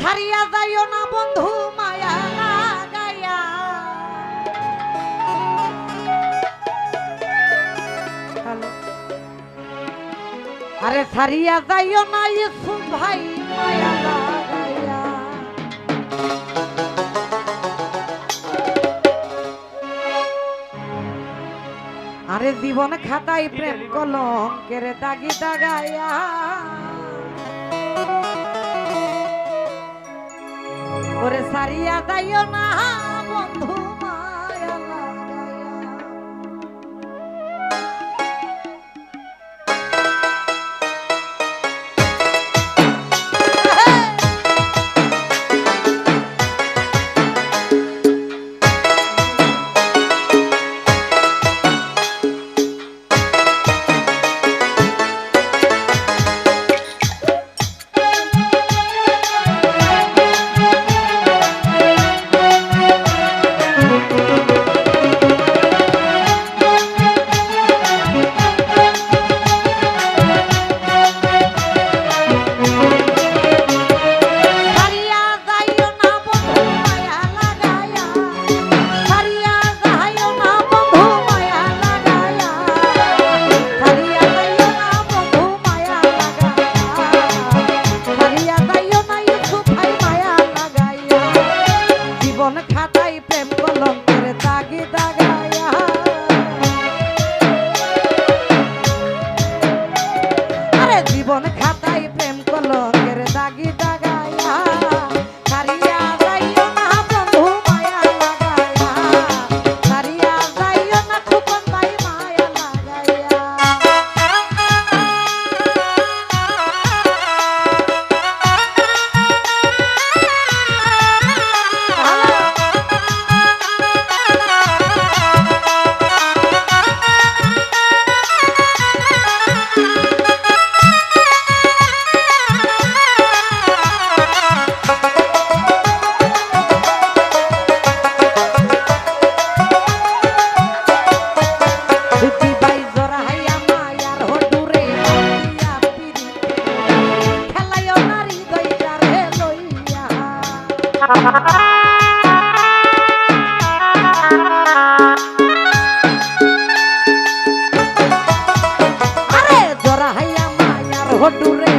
ছাড়িয়া যাইও না বন্ধু, মায়া আরে সারিয়া যাইও না ইসু ভাই আরে জীবন খাতাই প্রেম কলঙ্কের দাগি দাগাইয়া ওরে সারিয়া যাইও না। Giovanna K. ঘটুরে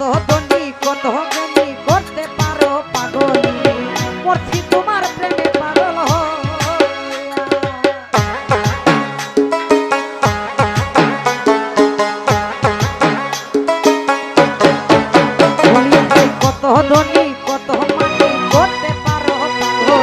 কত ধনী, কত জ্ঞানী করতে পারো পাগল। পড়ছি তোমার প্রেমে পাগল কত ধনী, কত করতে পারো পাগল।